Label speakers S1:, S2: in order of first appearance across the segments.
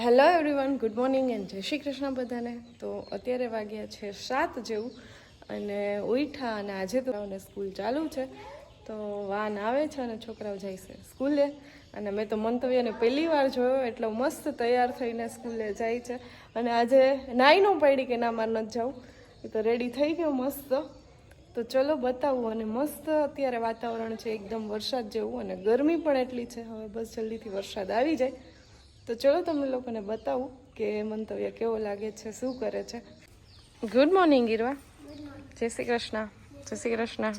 S1: Hello everyone good morning and Jai Shri Krishna બધાને. તો અત્યારે વાગ્યા છે સાત જેવું અને ઉઠા અને આજે તો સ્કૂલ ચાલુ છે. તો વાન આવે છે અને છોકરાઓ જાય છે સ્કૂલે. અને મેં તો મંતવ્યને પહેલી વાર જોયો, એટલો મસ્ત તૈયાર થઈને સ્કૂલે જાય છે. અને આજે નાઈનો પડી કે ના, માર નથી જવું. એ તો રેડી થઈ ગયો મસ્ત. તો ચલો બતાવું અને મસ્ત અત્યારે વાતાવરણ છે, એકદમ વરસાદ જેવું અને ગરમી પણ એટલી છે. હવે બસ જલ્દીથી વરસાદ આવી જાય. તો ચલો તમને લોકોને બતાવું કે મંતવ્ય કેવો લાગે છે શું કરે છે. ગુડ મોર્નિંગ ગીરવા જય શ્રી કૃષ્ણ. જય શ્રી કૃષ્ણ.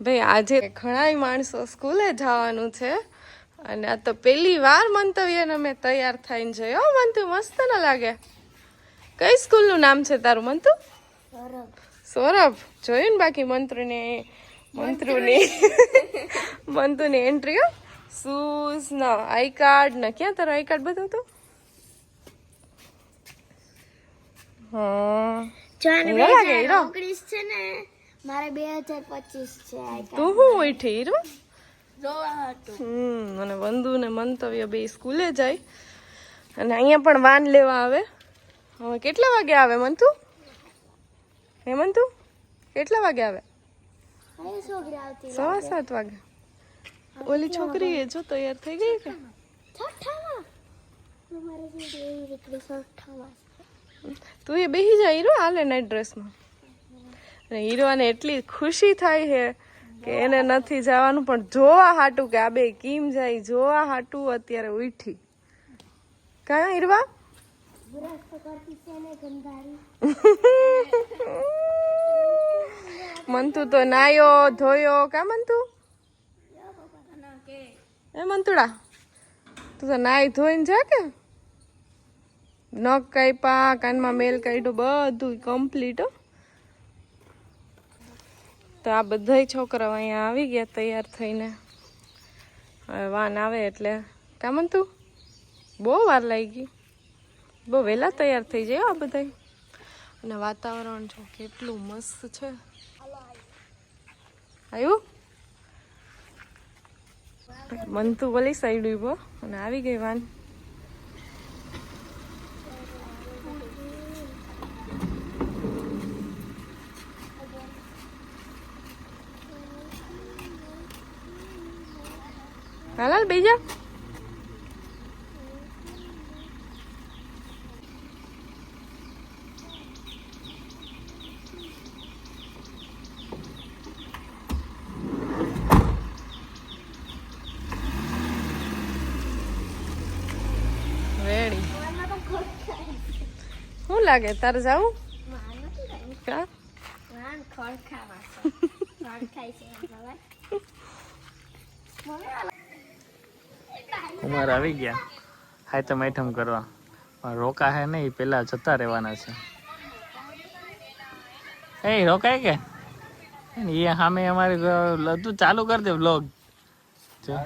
S1: ભાઈ આજે ઘણાય માણસો સ્કૂલે જવાનું છે અને આ તો પહેલી વાર મંતવ્યને અમે તૈયાર થઈને જઈ હો મંતુ મસ્ત ન લાગે. કઈ સ્કૂલનું નામ છે તારું મંતુ? સૌરભ. જોયું ને બાકી મંત્રુની મંત્રુની મંતુની એન્ટ્રી હો. શૂઝ ના આઈ કાર્ડ ને. ક્યાં તારો આઈ કાર્ડ બધું હા.
S2: આને
S1: હીરો
S2: ઓગણીસ છે ને મારે બે હજાર પચીસ છે
S1: તું હું ઉઠી હમ અને વંદુ ને મંતવ્ય બે સ્કૂલે જાય. અને અહીંયા પણ વાન લેવા આવે. હવે કેટલા વાગે આવે મંતુ? હે મંતુ? કેટલા વાગે આવે? સવા સાત વાગે. ઓલી છોકરી એ જો તૈયાર થઈ ગઈ કે? તું એ બેહી જા, હીરો, હાલે નાઇટ ડ્રેસમાં અને હીરોને એટલી ખુશી થાય છે કે એને નથી જવાનું, પણ જોવા હાટું કે આ બે કેમ જાય? જોવા હાટું અત્યારે ઉઠી. કાં હીરવા? મંતુ તો નાયો, ધોયો. કા મંતુ એ મંતુડા તું તો નાઈ ધોઈને જા કે. નખ કાપ્યા કાનમાં મેલ કાઢ્યો, બધું કમ્પ્લીટ તો આ બધાય છોકરાઓ અહીંયા આવી ગયા તૈયાર થઈને. હવે વાન આવે એટલે. કા મંતુ? બહુ વાર લાગી. ગઈ બહુ વહેલા તૈયાર થઈ જાય આ બધાય. અને વાતાવરણ જો કેટલું મસ્ત છે. આવ્યું? મંતુ બોલી સાઈડ ઊભો. અને આવી ગઈ વાન. હાલાલ બેજા રેડી શું લાગે? તારે જાવું?
S3: કુમાર આવી ગયા. હાયતમ મેઠમ કરવા. પણ રોકા હે નહીં પેલા જતા રહેવાના છે. એ, રોકાય કે? એ સામે અમારે લધું તું ચાલુ કરી દે બ્લોગ જય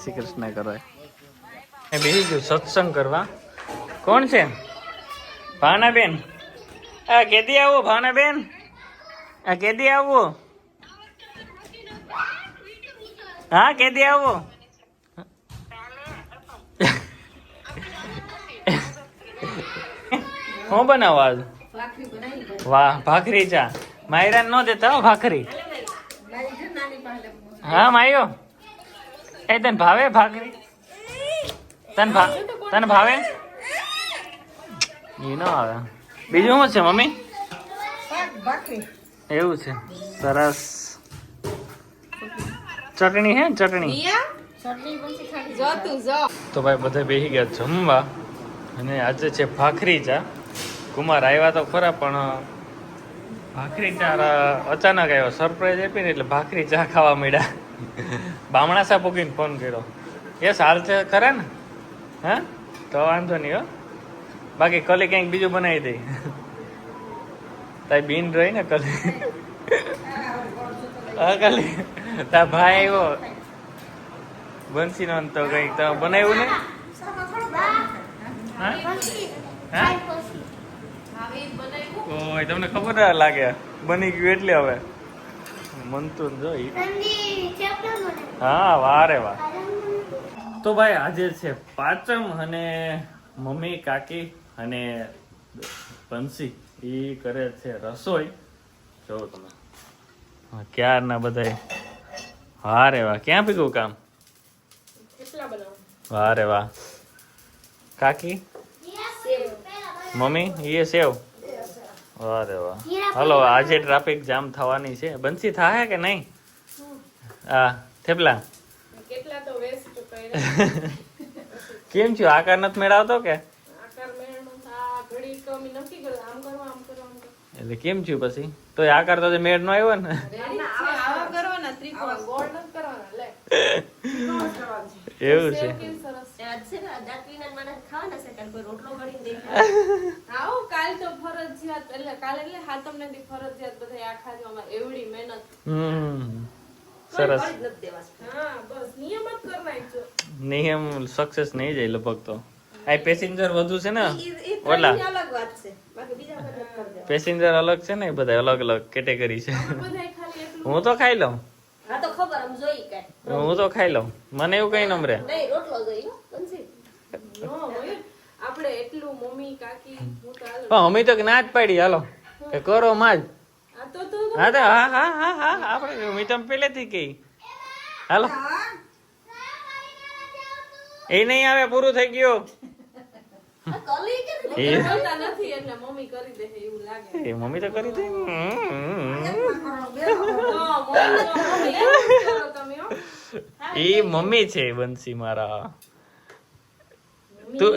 S3: શ્રી કૃષ્ણ, કરો. એ બેસી ગયું સત્સંગ કરવા. કોણ છે? ભાનાબેન. આ કેદી આવો ભાનાબેન. આ કેદી આવો. હા કેદી આવો. હું બનાવો આજ? વાહ ભાખરી ચા. માયરા નો દેતા હો ભાખરી. હા માયો. એ તને ભાવે ભાખરી? તને ભા તને ભાવે? એ ન આવે. બીજું શું છે, મમ્મી? એવું છે. સરસ. ચટણી હે ચટણી? તો ભાઈ બધા બેસી ગયા જમવા. અને આજે છે ભાખરી ચા કુમાર આવ્યા તો ખરા, પણ ભાખરી ચા અચાનક આવ્યો. સરપ્રાઈઝ આપીને એટલે ભાખરી ચા ખાવા મળ્યા બામણા સા પૂકીને ફોન કર્યો. એ સાર છે ખરા ને? હા? તો વાંધો નહીં હો. બાકી કલે કંઈક બીજું બનાવી દઈ તારી બીન રહી ને કલે. હા કલી. તાર ભાઈ આવ્યો. બંસી નો તો કંઈક તમે બનાવ્યું ને? ઓય તમને ખબર ના લાગે? બની ગયું એટલે હવે. મન તો
S2: મને
S3: હા વારે વાહ તો ભાઈ આજે છે પાંચમ અને મમ્મી કાકી અને બંસી. એ કરે છે રસોઈ. જો તમે. ક્યારના બધા હા રે વાહ. ક્યાં પીગું કામ?
S1: વારે
S3: વાહ રે વાહ. કાકી? મમ્મી એ સેવ? વાહ રે વાહ. હલો આજે ટ્રાફિક જામ થવાની છે. બંસી થાય કે નહીં? હા થેપલા?
S1: કેટલા તો કર્યા
S3: કેમ છું આકાર નથી મેળવતો કે? એટલે કેમ છું પછી? તો એ આકાર તો મેળ નો આવ્યો ને?
S1: રેડી છે આવા કરવાના ત્રિકોણ. ગોળ નથી કરવાના લે.
S3: એવું છે.
S1: સરસ આવો કાલ તો ફરજિયાત એટલે કાલે એટલે હાતમ ને દી ફરજિયાત બધા આ ખાજો એવડી મહેનત.
S3: હમ.
S1: હા બસ નિયમ જ કરી નાખજો
S3: એમ સક્સેસ નહીં જાય લગભગ તો. આ પેસેન્જર વધુ છે ને? ઓલા. પેસેન્જર અલગ છે. ને બધા અલગ અલગ કેટેગરી છે. હું તો ખાઈ લઉં.
S4: હા તો
S3: ખાઈ લઉં. મને એવું કઈ નમરે
S4: નહીં
S3: પણ અમે તો ના જ પાડી હાલો. કે કરો માં જ હા તો હા હા હા હા આપણે તો કહી. હાલો. એ નહીં આવે પૂરું થઈ ગયું.
S1: મમ્મી
S3: તો કરી દે. એ મમ્મી છે બંસી મારા. તું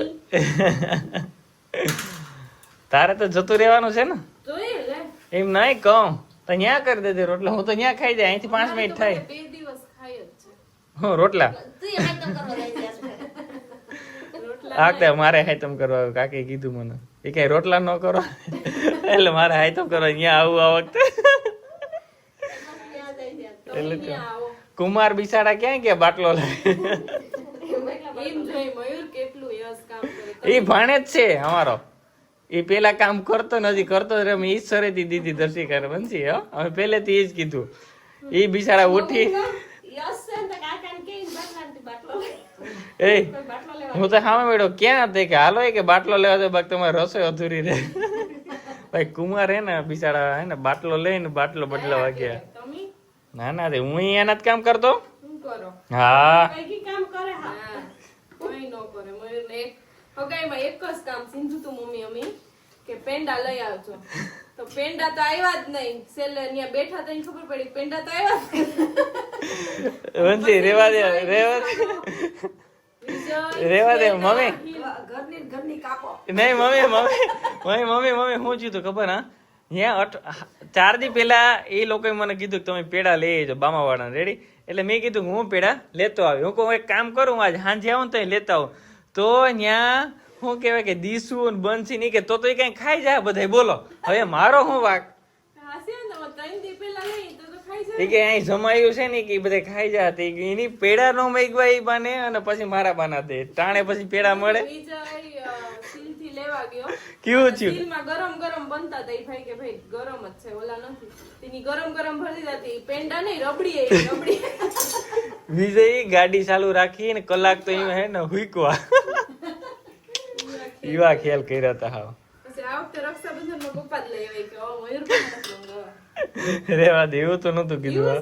S3: તારે તો જતું રહેવાનું છે ને? એમ નહીં કહું. તો ન્યા કરી દેજે રોટલા. હું તો ન્યા ખાઈ જાય. અહીંથી પાંચ મિનિટ થાય. હું રોટલા. આ મારે હાઈતમ કરવા. કાકે કીધું મને. એ કઈ રોટલા ન કરો? એટલે મારે હાઈતમ કરવા અહીંયા આવું આ વખતે. કુમાર બિસાડા ક્યાં ગયા બાટલો લે
S1: એમ જોઈ મયુર કેટલું યસ કામ કરે.
S3: એ ભાણે જ છે અમારો. એ પેલા કામ કરતો નથી કરતો જ રમે ઈ સરેથી દીધી દર્શિકા બનશી હવે અમે પહેલેથી એ જ કીધું. એ બિસાડા ઉઠી
S4: યસ છે ને તો કાકાને કહીને બાટલામાંથી બાટલો લે.
S3: એ
S4: કોઈ બાટલો લેવા
S3: હું તો સામે મેળો ક્યાં તે કે હાલો કે બાટલો લેવા દે બાકી તમારે રસોઈ અધૂરી રહે. ભાઈ કુમાર હે ને બિચારા હે ને બાટલો લઈને બાટલો બદલા વાગ્યા. ના ના તે હું અહીંયા જ કામ કરતો? હા.
S4: કામ કરે હા.
S1: હા કઈ ન કરે. મયુર ને એક જ કામ સિંધુ તું મમ્મી અમી કે પેંડા લઈ આવજો. તો પેંડા તો આવ્યા જ નહીં. છેલ્લે અહીંયા બેઠા તો ખબર પડી પેંડા તો આવ્યા જ
S3: રેવા દે રેવા દે. રેવા દે મમ્મી.
S1: કાપો
S3: નહીં mummy mummy. Mummy mummy mummy શું થયું તું ખબર હા? ત્યાં ચાર દી પહેલા એ લોકોએ મને કીધું કે તમે પેડા લઈ જજો બામાવાળાને. રેડી એટલે મેં કીધું કે હું પેડા લેતો આવી હું કહું એક કામ કરું આજ સાંજે આવું ને તો લેતા આવું. તો ત્યાં શું કહેવાય કે દીસુ બનસી બંસી નહીં કે તો તો એ કઈ ખાઈ જાય બધા બોલો. હવે મારો હું વાક એ કે અહીં જમાયું છે ને કે બધે ખાઈ જા. તે કે એની પેડા નો મેગવા એ બાને અને પછી મારા બાના દે. ટાણે પછી પેડા મળે. કેવું થયું?
S1: સીલમાં ગરમ ગરમ બનતા હતા ભાઈ કે ભાઈ ગરમ જ છે ઓલા નથી. તેની ગરમ ગરમ ભરી દીધી પેંડા નહીં રબડી રબડી
S3: વિજય ગાડી ચાલુ રાખી ને કલાક તો એમ હે ને એવા ખ્યાલ કર્યા હતા હાવ.
S1: આ વખતે રક્ષાબંધનમાં પપ્પા જ લઈ આવી કે મયુર પણ નથી મંગાવવા.
S3: રેવા દે એવું તો નતું કીધું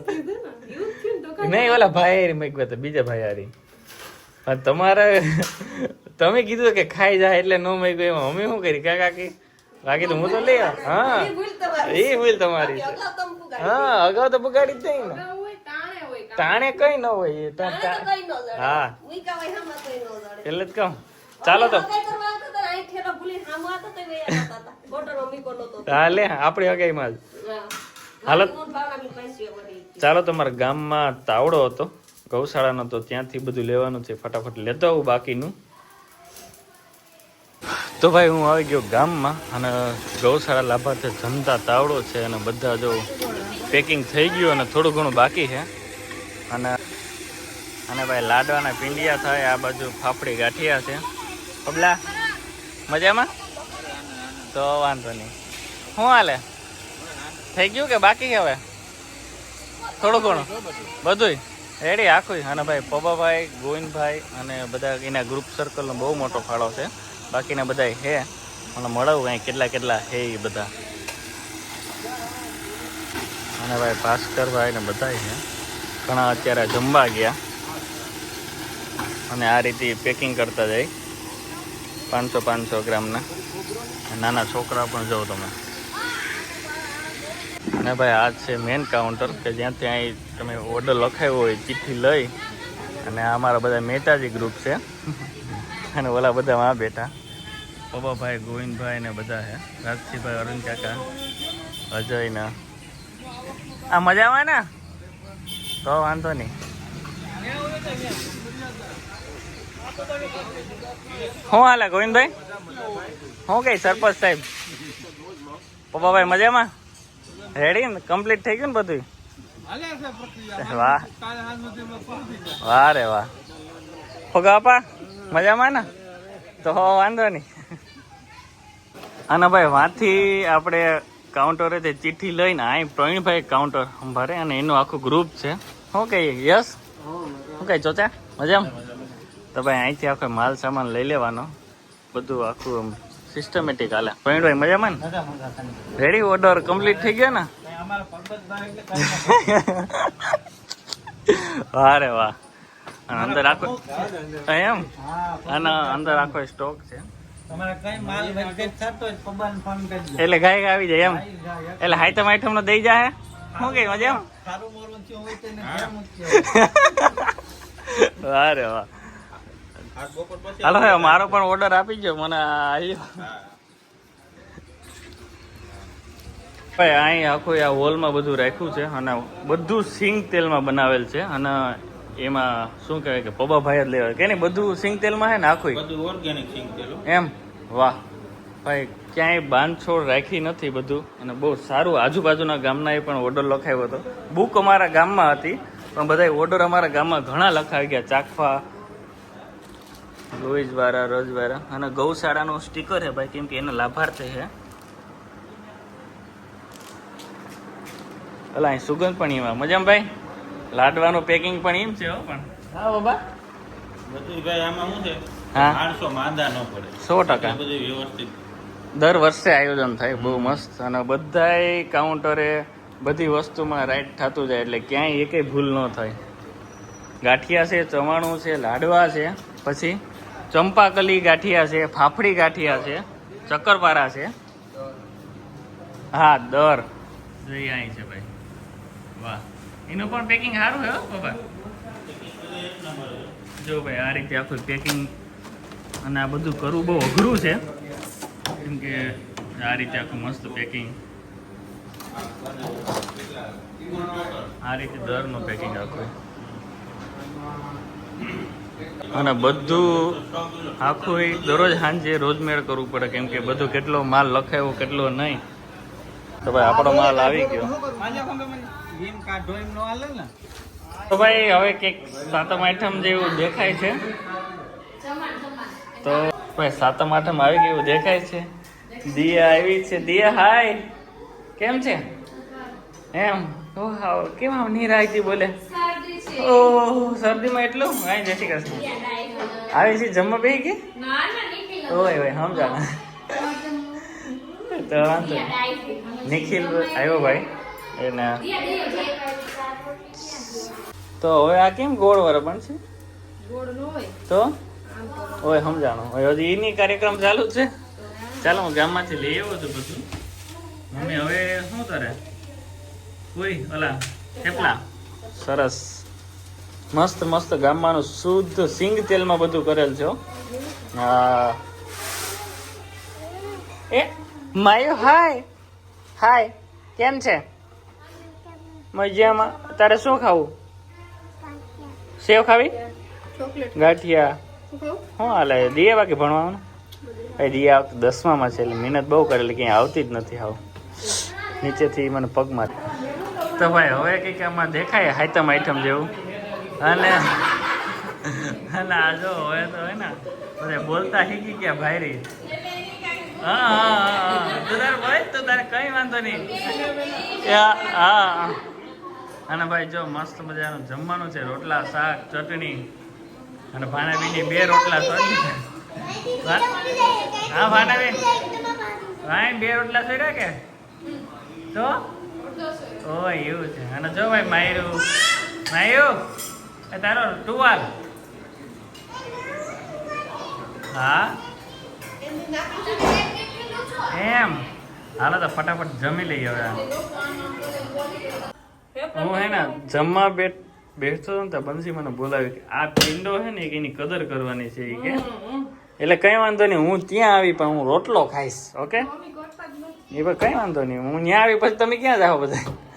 S3: નહીં ઓલા ભાઈ હારી મેકવા હતા બીજા ભાઈ હારી. તમારા તમે કીધું કે ખાઈ જાય એટલે નો મેકવા એમાં અમે શું કરી કાકા કે? બાકી તો હું તો લઈ હા.
S4: એ ભૂલ તમારી.
S3: હા અગાઉ તો બગાડી જ નહીં ને.
S1: તાણે
S3: કઈ ન હોય. હા. એટલે જ કહું. ચાલો તો. ચાલે આપણી હગાઈમાં જ.
S4: હા.
S3: હાલો.
S4: મારી ભાવનાની પૈસી વળી.
S3: ચાલો તમારા ગામમાં તાવડો હતો. ગૌશાળાનો તો ત્યાંથી બધું લેવાનું છે. ફટાફટ લેતો આવું બાકીનું. તો ભાઈ હું આવી ગયો ગામમાં અને ગૌશાળા લાભાર્થે જનતા તાવડો છે અને બધા જો પેકિંગ થઈ ગયું અને થોડું ઘણું બાકી છે. અને અને ભાઈ લાડવાના પિંડિયા થાય આ બાજુ ફાફડી ગાંઠિયા છે. પબલા મજામાં? તો વાંધો નહીં. શું હાલે? થઈ ગયું કે બાકી હવે? થોડું ઘણું? બધુંય? રેડી આખું અને ભાઈ પબાભાઈ ગોવિંદભાઈ અને બધા એના ગ્રુપ સર્કલનો બહુ મોટો ફાળો છે. બાકીના બધા હે. મને મળવું અહીં કેટલા કેટલા હે એ બધા. અને ભાઈ ભાસ્કરભાઈ ને બધા હે. ઘણા અત્યારે જમવા ગયા. અને આ રીતે પેકિંગ કરતા જાય. પાંચસો પાંચસો ગ્રામના. નાના છોકરા પણ જાઓ તમે. અને ભાઈ, આ છે મેન કાઉન્ટર કે જ્યાં ત્યાં તમે ઓર્ડર લખાવ્યો હોય, ચિઠ્ઠી લઈ અને આ અમારા બધા મહેતાજી ગ્રુપ છે. અને ઓલા બધા માં બેઠા. પબાભાઈ ગોવિંદભાઈ ને બધા છે. રાજસિંહભાઈ અરુણ કાકા અજય ને આ મજામાં ને? તો વાંધો નહીં. શું હાલે ગોવિંદભાઈ? શું કઈ સરપંચ સાહેબ? પપ્પાભાઈ મજામાં? રેડી ને કમ્પ્લીટ થઈ ગયું ને બધું વાહ. વાહ રે વાહ. ફોગા આપા મજામાં ને? તો વાંધો નહીં. અને ભાઈ વાંથી આપણે કાઉન્ટરે તે ચિઠ્ઠી લઈને અહીં પ્રવીણભાઈ કાઉન્ટર સંભાળે અને એનું આખું ગ્રુપ છે. શું કહીએ યસ શું કહે ચોચા? મજામાં? તો ભાઈ અહીંથી આખો માલ સામાન લઈ લેવાનો. બધું આખું સિસ્ટમેટિક હાલે. ભાઈ મજામાં ને? રેડી ઓર્ડર કમ્પ્લીટ થઈ ગયા ને? વાહ રે વાહ. અને અંદર આખો એમ? અને અંદર આખો સ્ટોક છે. એટલે ગાય આવી જાય એમ. એટલે હાઈટમ આઈટમ નો દઈ જાય શું કઈ મજા
S5: એમ મોરું થયું હોય તો એને કેમ મૂકજો?
S3: વાહ રે વાહ. હાલો હે મારો પણ ઓર્ડર આપી ગયો મને આવ્યો ભાઈ અહીં આખું આ હોલમાં બધું રાખ્યું છે અને બધું સિંગ તેલમાં બનાવેલ છે અને એમાં શું કહેવાય કે પબાભાઈ જ લેવાય કે નહીં બધું સિંગ તેલમાં છે ને આખું
S5: બધું ઓર્ગેનિક સિંગ તેલ
S3: એમ? વાહ. ભાઈ ક્યાંય બાંધછોડ રાખી નથી બધું અને બહુ સારું. આજુબાજુના ગામના એ પણ ઓર્ડર લખાવ્યો હતો. બુક અમારા ગામમાં હતી પણ બધા ઓર્ડર અમારા ગામમાં ઘણા લખાવી ગયા. ચાખવા લોહીજવાળા રજવાળા અને ગૌશાળાનું સ્ટીકર છે ભાઈ કેમ કે એના લાભાર્થી છે. અલા અહીં સુગંધ પણ એમાં. મજામાં ભાઈ? લાડવાનું પેકિંગ પણ એમ છે પણ. હા બાબા.
S5: બધું ભાઈ આમાં શું છે?
S3: હા.
S5: માણસો માંદા ન પડે.
S3: સો ટકા.
S5: બધું વ્યવસ્થિત.
S3: દર વર્ષે આયોજન થાય બહુ મસ્ત. અને બધાય કાઉન્ટરે બધી વસ્તુમાં રાઈટ થતું જાય એટલે ક્યાંય એકેય ભૂલ ન થાય. ગાંઠિયા છે ચવાણું છે લાડવા છે પછી ચંપાકલી ગાંઠિયા છે, ફાફડી ગાંઠિયા છે, ચક્કરપારા છે. હા, દર. જઈ અહીં છે ભાઈ. વાહ. એનું પણ પેકિંગ સારું છે બાબા જો ભાઈ, આ રીતે આખું પેકિંગ અને આ બધું કરવું બહુ અઘરું છે. કેમ કે આ રીતે આખું મસ્ત પેકિંગ આ રીતે દરનું પેકિંગ આખું. અને બધું આખું દરરોજ સાંજે રોજમેળ કરવું પડે કેમ કે બધું કેટલો માલ લખાયો કેટલો નહીં. તો ભાઈ આપણો માલ આવી ગયો. તો ભાઈ હવે કંઈક સાતમ આઠમ જેવું દેખાય છે. તો ભાઈ સાતમ આઠમ આવી ગયું દેખાય છે. દિયા આવી છે. દિયા હાય. કેમ છે? એમ. ઓ હાવ કેમ આમ નિરાયતી બોલે? ઓહ શરદીમાં એટલું? હા જય શ્રી કૃષ્ણ. આવી છે જમવા બે કે ઓય ઓય સમજાણા. તો વાંધો. નિખિલ આવ્યો ભાઈ. એના તો હવે આ કેમ ગોળ વર બનશે? તો? ઓય સમજાણું. હજી એની કાર્યક્રમ ચાલુ છે? ચાલો હું ગામમાંથી લઈ આવ્યો છું બધું. મમ્મી હવે શું કરે? કોઈ ઓલા થેપલા. સરસ. મસ્ત મસ્ત ગામમાંનું શુદ્ધ સિંગ તેલમાં બધું કરેલ છે હો. હા. એ માયુ હાય. હાય કેમ છે? મજામાં. તારે શું ખાવું? સેવ ખાવી? ગાંઠિયા. શું હાલે દિયા બાકી ભણવાનું. ભાઈ દિયા આ વખતે દસમામાં છે એટલે મહેનત બહુ કરે એટલે ક્યાંય આવતી જ નથી આવું નીચેથી મને પગમાં તો ભાઈ હવે કંઈક આમાં દેખાય આઈટમ આઈટમ જેવું? અને અને આ જો હવે તો હે ને, બધા બોલતા શીખી ગયા ભાઈરી. હા હા તું તારે બોલ, તું તારે કંઈ વાંધો નહીં. હા અને ભાઈ જો મસ્ત મજાનું જમવાનું છે, રોટલા, શાક, ચટણી અને ભાણાબીની બે રોટલા સળી હા? ભાણાબેન ભાઈ, બે રોટલા સડ્યા કે? તો? ઓ એવું છે. અને જો ભાઈ માયરું. માયુ એ તારો ટુવાલ. હા? એમ? હાલો તો ફટાફટ જમી લઈએ હવે હું હે ને જમવા બેઠ બેસતો ને તો બંસી મને બોલાવી કે આ પિંડો છે ને કે એની કદર કરવાની છે કે. એટલે કઈ વાંધો નહીં હું ત્યાં આવી પણ હું રોટલો ખાઈશ ઓકે? એ પણ કઈ વાંધો નહીં હું ત્યાં આવી પછી તમે ક્યાં જાઓ બધા?
S1: મયુર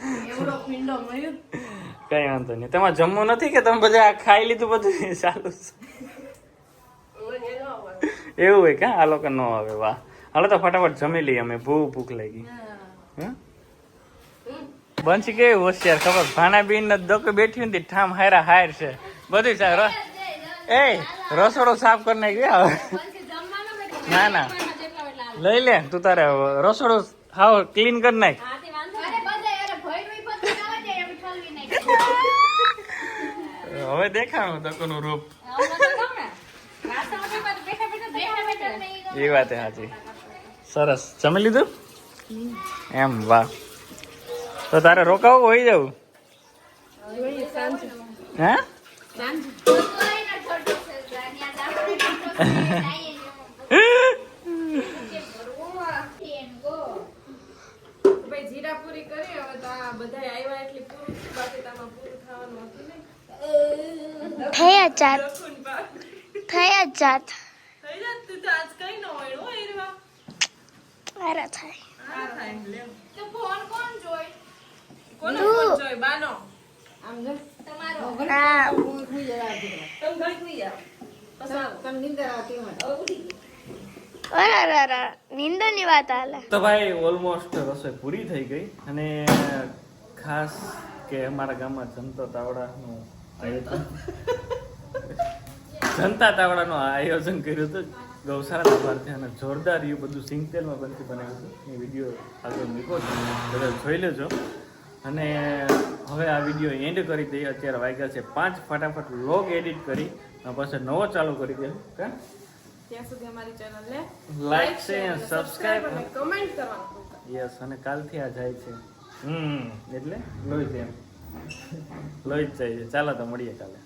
S3: કઈ વાંધો નહીં. તમારે જમવું નથી કે તમે બધા ખાઈ લીધું બધું? ચાલુ. એવું હોય કે? આ લોકો ન આવે, વાહ. હાલો તો ફટાફટ જમી લઈએ અમે. ભૂ ભૂખ લાગી? બંસી કેવી હોશિયાર, ખબર? ભાણાબીન ને દક બેઠી હતી ઠામ હાયરા હાયર છે. બધું છે. એ, રસોડો સાફ કરી નાખી હવે ના ના. લઈ લે, તું તારે રસોડો હાવ ક્લીન કરી નાખ. હવે દેખાણું દકોનું રૂપ. એ વાત સાચી. સરસ. જમી લીધું? એમ વાહ. તો તારે રોકાવું હોય જવું? હે?
S1: ભાઈ જીરા પૂરી કરી હવે તો આ બધા આવ્યા એટલે પૂરું બાકી તમારે પૂરું થવાનું હતું નહીં.
S2: થયા જાત થયા
S1: જાત ઈરવા
S2: થાય ફોન કોણ જોઈ
S1: કોનો ફોન જોઈ બાનો
S2: નિંદરની વાત હાલે
S3: તો ભાઈ ઓલમોસ્ટ રસોઈ પૂરી થઈ ગઈ. અને ખાસ કે અમારા ગામમાં જનતો તાવડાનું જનતા તાવડાનું આયોજન કર્યું હતું. ગૌશાળા ભારતી અને જોરદાર એવું બધું સિંગતેલમાં બનતી બનાવ્યું હતું. એ વીડિયો આગળ મૂકો છો. બધા જોઈ લેજો. અને હવે આ વીડિયો એન્ડ કરી દઈએ. અત્યારે વાગ્યા છે પાંચ. ફટાફટ લોગ એડિટ કરી અને પછી નવો ચાલુ કરી દે કા
S1: ત્યાં સુધી અમારી ચેનલને
S3: લાઈક છે સબસ્ક્રાઈબ
S1: અને કમેન્ટ કરવાનું
S3: યસ અને કાલથી આ જાય છે. હમ એટલે લોહી છે એમ લોહી જ જાય. ચાલો તો મળીએ કાલે.